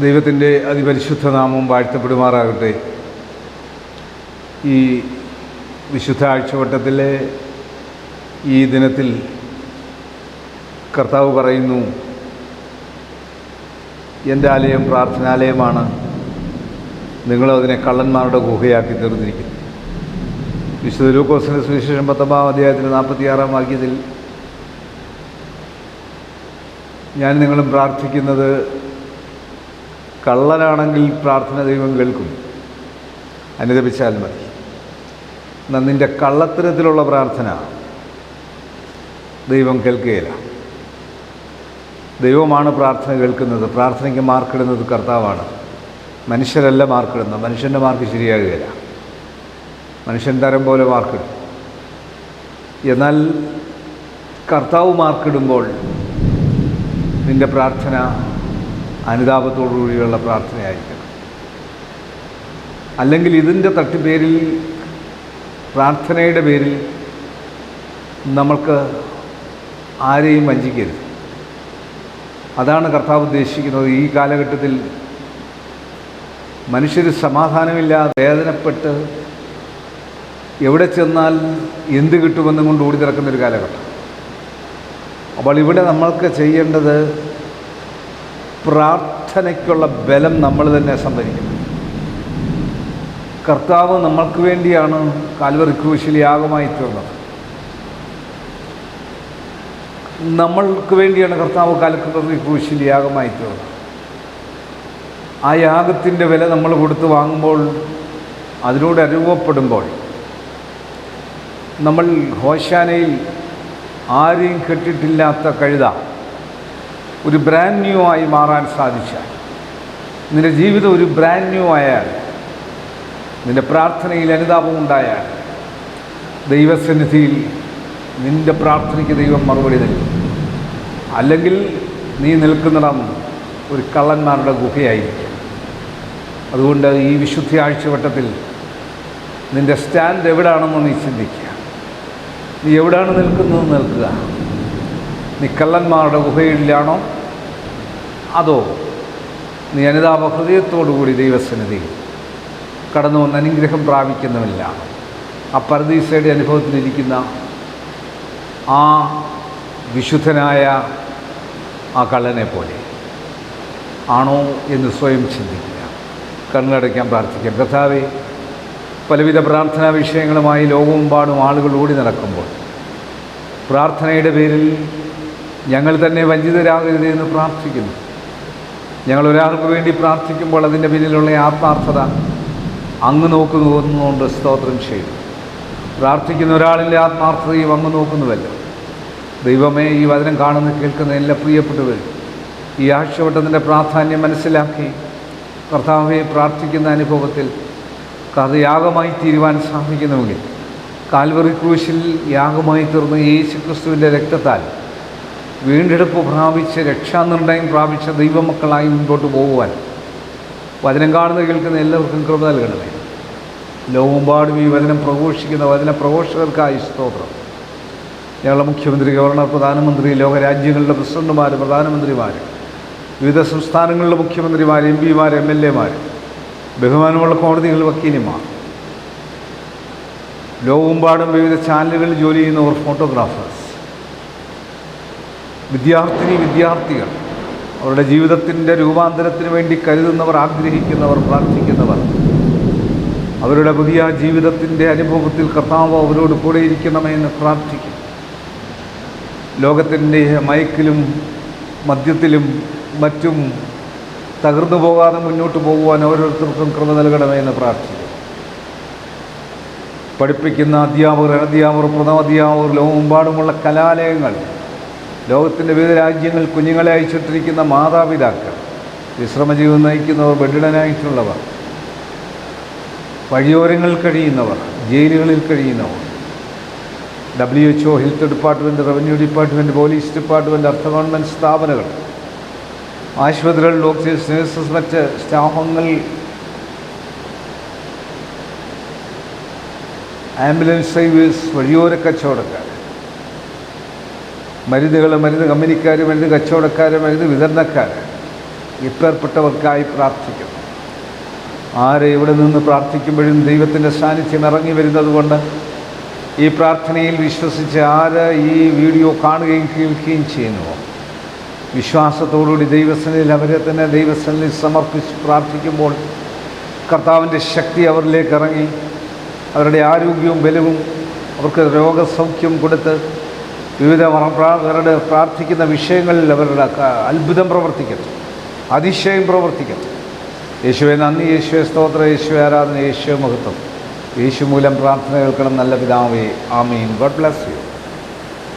ദൈവത്തിന്റെ അതിപരിശുദ്ധ നാമം വാഴ്ത്തപ്പെടുമാറാകട്ടെ. ഈ വിശുദ്ധ ആഴ്ചവട്ടത്തിലെ ഈ ദിനത്തിൽ കർത്താവ് പറയുന്നു എന്റെ ആലയം പ്രാർത്ഥനാലയമാണ്. നിങ്ങളതിനെ കള്ളന്മാരുടെ ഗുഹയാക്കി തീർന്നിരിക്കുന്നു. വിശുദ്ധ ലൂക്കോസിന്റെ സുവിശേഷം പത്തൊമ്പതാം അധ്യായത്തിന്റെ നാൽപ്പത്തിയാറാം വാക്യത്തിൽ ഞാൻ നിങ്ങളും പ്രാർത്ഥിക്കുന്നത് കള്ളനാണെങ്കിൽ പ്രാർത്ഥന ദൈവം കേൾക്കും. അനുദപിച്ചാൽ മതി. എന്നാൽ നിന്റെ കള്ളത്തരത്തിലുള്ള പ്രാർത്ഥന ദൈവം കേൾക്കുകയില്ല. ദൈവമാണ് പ്രാർത്ഥന കേൾക്കുന്നത്. പ്രാർത്ഥനയ്ക്ക് മാർക്കിടുന്നത് കർത്താവാണ്. മനുഷ്യരല്ല മാർക്കിടുന്നത് മനുഷ്യന്റെ മാർക്ക് ശരിയാകുകയില്ല. മനുഷ്യൻ തരം പോലെ മാർക്കിടും എന്നാൽ കർത്താവ് മാർക്കിടുമ്പോൾ നിന്റെ പ്രാർത്ഥന അനുതാപത്തോടുകൂടിയുള്ള പ്രാർത്ഥനയായിരിക്കണം. അല്ലെങ്കിൽ ഇതിന്റെ തട്ടിപ്പേരിൽ പ്രാർത്ഥനയുടെ പേരിൽ നമ്മൾക്ക് ആരെയും വഞ്ചിക്കരുത്. അതാണ് കർത്താവ് ഉദ്ദേശിക്കുന്നത്. ഈ കാലഘട്ടത്തിൽ മനുഷ്യർ സമാധാനമില്ലാതെ വേദനപ്പെട്ട് എവിടെ ചെന്നാൽ എന്ത് കിട്ടുമെന്നും കൊണ്ട് ഓടി നടക്കുന്നൊരു കാലഘട്ടം. അപ്പോൾ ഇവിടെ നമ്മൾക്ക് ചെയ്യേണ്ടത് പ്രാർത്ഥനയ്ക്കുള്ള ബലം നമ്മൾ തന്നെ സംഭരിക്കുന്നു. കർത്താവ് നമ്മൾക്ക് വേണ്ടിയാണ് കാൽവറി ക്രൂശിൽ യാഗമായി തീർന്നത് നമ്മൾക്ക് വേണ്ടിയാണ് കർത്താവ് കാൽവറി ക്രൂശിൽ യാഗമായി തീർന്നത് ആ യാഗത്തിന്റെ വില നമ്മൾ കൊടുത്ത് വാങ്ങുമ്പോൾ അതിനോട് അനുഭവപ്പെടുമ്പോൾ നമ്മൾ ഹോശാനയിൽ ആരെയും കെട്ടിട്ടില്ലാത്ത കഴുത ഒരു ബ്രാൻഡ് ന്യൂ ആയി മാറാൻ സാധിച്ചാൽ നിന്റെ ജീവിതം ഒരു ബ്രാൻഡ് ന്യൂ ആയാൽ നിന്റെ പ്രാർത്ഥനയിൽ അനുതാപം ഉണ്ടായാൽ ദൈവസന്നിധിയിൽ നിന്റെ പ്രാർത്ഥനയ്ക്ക് ദൈവം മറുപടി നൽകും അല്ലെങ്കിൽ നീ നിൽക്കുന്നിടം ഒരു കള്ളന്മാരുടെ ഗുഹയായിരിക്കും. അതുകൊണ്ട് ഈ വിശുദ്ധി ആഴ്ചവട്ടത്തിൽ നിന്റെ സ്റ്റാൻഡ് എവിടാണെന്ന് നീ ചിന്തിക്കുക. നീ എവിടെയാണ് നിൽക്കുന്നത് നിൽക്കുക. നീ കള്ളന്മാരുടെ ഗുഹയിലാണോ? അതോ നീ അനുതാപ ഹൃദയത്തോടുകൂടി ദൈവസന്നിധി കടന്നു വന്ന് അനുഗ്രഹം പ്രാപിക്കുന്നവല്ല ആ പരദീസയുടെ അനുഭവത്തിലിരിക്കുന്ന ആ വിശുദ്ധനായ ആ കള്ളനെ പോലെ ആണോ എന്ന് സ്വയം ചിന്തിക്കുക. കണ്ണടയ്ക്കാൻ പ്രാർത്ഥിക്കാം. കഥാവേ പലവിധ പ്രാർത്ഥനാ വിഷയങ്ങളുമായി ലോകമെമ്പാടും ആളുകൾ ഓടി നടക്കുമ്പോൾ പ്രാർത്ഥനയുടെ പേരിൽ ഞങ്ങൾ തന്നെ വഞ്ചിതരാകരുത് എന്ന് പ്രാർത്ഥിക്കുന്നു. ഞങ്ങൾ ഒരാൾക്ക് വേണ്ടി പ്രാർത്ഥിക്കുമ്പോൾ അതിന്റെ പിന്നിലുള്ള ആത്മാർത്ഥത അങ്ങ് നോക്കുന്നു എന്നുകൊണ്ട് സ്തോത്രം ചെയ്തു. പ്രാർത്ഥിക്കുന്ന ഒരാളിന്റെ ആത്മാർത്ഥതയും അങ്ങ് നോക്കുന്നുവല്ലോ. ദൈവമേ ഈ വചനം കാണുന്ന കേൾക്കുന്ന എല്ലാ പ്രിയപ്പെട്ടവർ ഈ ആഴ്ചവട്ടത്തിന്റെ പ്രാധാന്യം മനസ്സിലാക്കി. കർത്താവെ പ്രാർത്ഥിക്കുന്ന അനുഭവത്തിൽ കഥ യാഗമായി തീരുവാൻ സാധിക്കുന്നുവെങ്കിൽ കാൽവറി ക്രൂശിൽ യാഗമായി തീർന്ന യേശുക്രിസ്തുവിന്റെ രക്തത്താൽ വീണ്ടെടുപ്പ് പ്രാപിച്ച് രക്ഷാനിർണയം പ്രാപിച്ച ദൈവമക്കളായി മുൻപോട്ട് പോകുവാൻ. വചനം കാണുന്ന കേൾക്കുന്ന എല്ലാവർക്കും കൃപ നൽകണമേ. ലോകമെമ്പാടും ഈ വചനം പ്രഘോഷിക്കുന്ന വചന പ്രഘോഷകർക്കായി സ്തോത്രം. ഞങ്ങളുടെ മുഖ്യമന്ത്രി ഗവർണർ പ്രധാനമന്ത്രി ലോകരാജ്യങ്ങളുടെ പ്രസിഡന്റുമാർ പ്രധാനമന്ത്രിമാർ വിവിധ സംസ്ഥാനങ്ങളിലെ മുഖ്യമന്ത്രിമാർ എം പിമാർ എം എൽ എമാർ ബഹുമാനമുള്ള കോടതികൾ വക്കീലിമാർ ലോകമെമ്പാടും വിവിധ ചാനലുകളിൽ ജോലി ചെയ്യുന്നവർ ഫോട്ടോഗ്രാഫേഴ്സ് വിദ്യാർത്ഥിനി വിദ്യാർത്ഥികൾ. അവരുടെ ജീവിതത്തിന്റെ രൂപാന്തരത്തിന് വേണ്ടി കരുതുന്നവർ ആഗ്രഹിക്കുന്നവർ പ്രാർത്ഥിക്കുന്നവർ. അവരുടെ പുതിയ ജീവിതത്തിന്റെ അനുഭവത്തിൽ കർത്താവ് അവരോട് കൂടെ ഇരിക്കണമെന്ന് പ്രാർത്ഥിക്കും. ലോകത്തിന്റെ മയക്കിലും മദ്യത്തിലും മറ്റും തകർന്നു പോകാതെ മുന്നോട്ട് പോകുവാൻ ഓരോരുത്തർക്കും കൃപ നൽകണമെന്ന് പ്രാർത്ഥിക്കും. പഠിപ്പിക്കുന്ന അധ്യാപകർ അനധ്യാപകർ പ്രഥമാധ്യാപകർ ലോകമെമ്പാടുമുള്ള കലാലയങ്ങൾ ലോകത്തിന്റെ വിവിധ രാജ്യങ്ങൾ കുഞ്ഞുങ്ങളെ അയച്ചിട്ടിരിക്കുന്ന മാതാപിതാക്കൾ വിശ്രമജീവൻ നയിക്കുന്നവർ ബെഡിടനായിട്ടുള്ളവർ വഴിയോരങ്ങളിൽ കഴിയുന്നവർ ജയിലുകളിൽ കഴിയുന്നവർ W H O health department revenue department police department അർദ്ധ ഗവൺമെന്റ് സ്ഥാപനങ്ങൾ ആശുപത്രികൾ ഡോക്ടേഴ്സ് നഴ്സസ് മറ്റ് സ്റ്റാഫുകൾ ആംബുലൻസ് സർവീസ് വഴിയോര കച്ചവടക്കാർ മരുന്നുകൾ മരുന്ന് കമ്പനിക്കാർ മരുന്ന് കച്ചവടക്കാർ മരുന്ന് വിതരണക്കാർ ഇപ്പേർപ്പെട്ടവർക്കായി പ്രാർത്ഥിക്കുന്നു. ആരെ ഇവിടെ നിന്ന് പ്രാർത്ഥിക്കുമ്പോഴും ദൈവത്തിന്റെ സാന്നിധ്യം ഇറങ്ങി വരുന്നത് കൊണ്ട് ഈ പ്രാർത്ഥനയിൽ വിശ്വസിച്ച് ആര് ഈ വീഡിയോ കാണുകയും കേൾക്കുകയും ചെയ്യുന്നുവോ? വിശ്വാസത്തോടുകൂടി ദൈവസനിൽ അവരെ തന്നെ ദൈവസനിൽ സമർപ്പിച്ച് പ്രാർത്ഥിക്കുമ്പോൾ കർത്താവിന്റെ ശക്തി അവരിലേക്ക് ഇറങ്ങി. അവരുടെ ആരോഗ്യവും ബലവും അവർക്ക് രോഗസൗഖ്യം കൊടുത്ത് വിവിധ അവരുടെ പ്രാർത്ഥിക്കുന്ന വിഷയങ്ങളിൽ അവരുടെ അത്ഭുതം പ്രവർത്തിക്കട്ടെ അതിശയം പ്രവർത്തിക്കട്ടെ യേശുവെ നന്ദി. യേശുവെ സ്തോത്ര. യേശുവെ ആരാധന. യേശുവെ മഹത്വം. യേശു മൂലം പ്രാർത്ഥന കേൾക്കണം. നല്ല പിതാവേ. ആമീൻ. God bless you.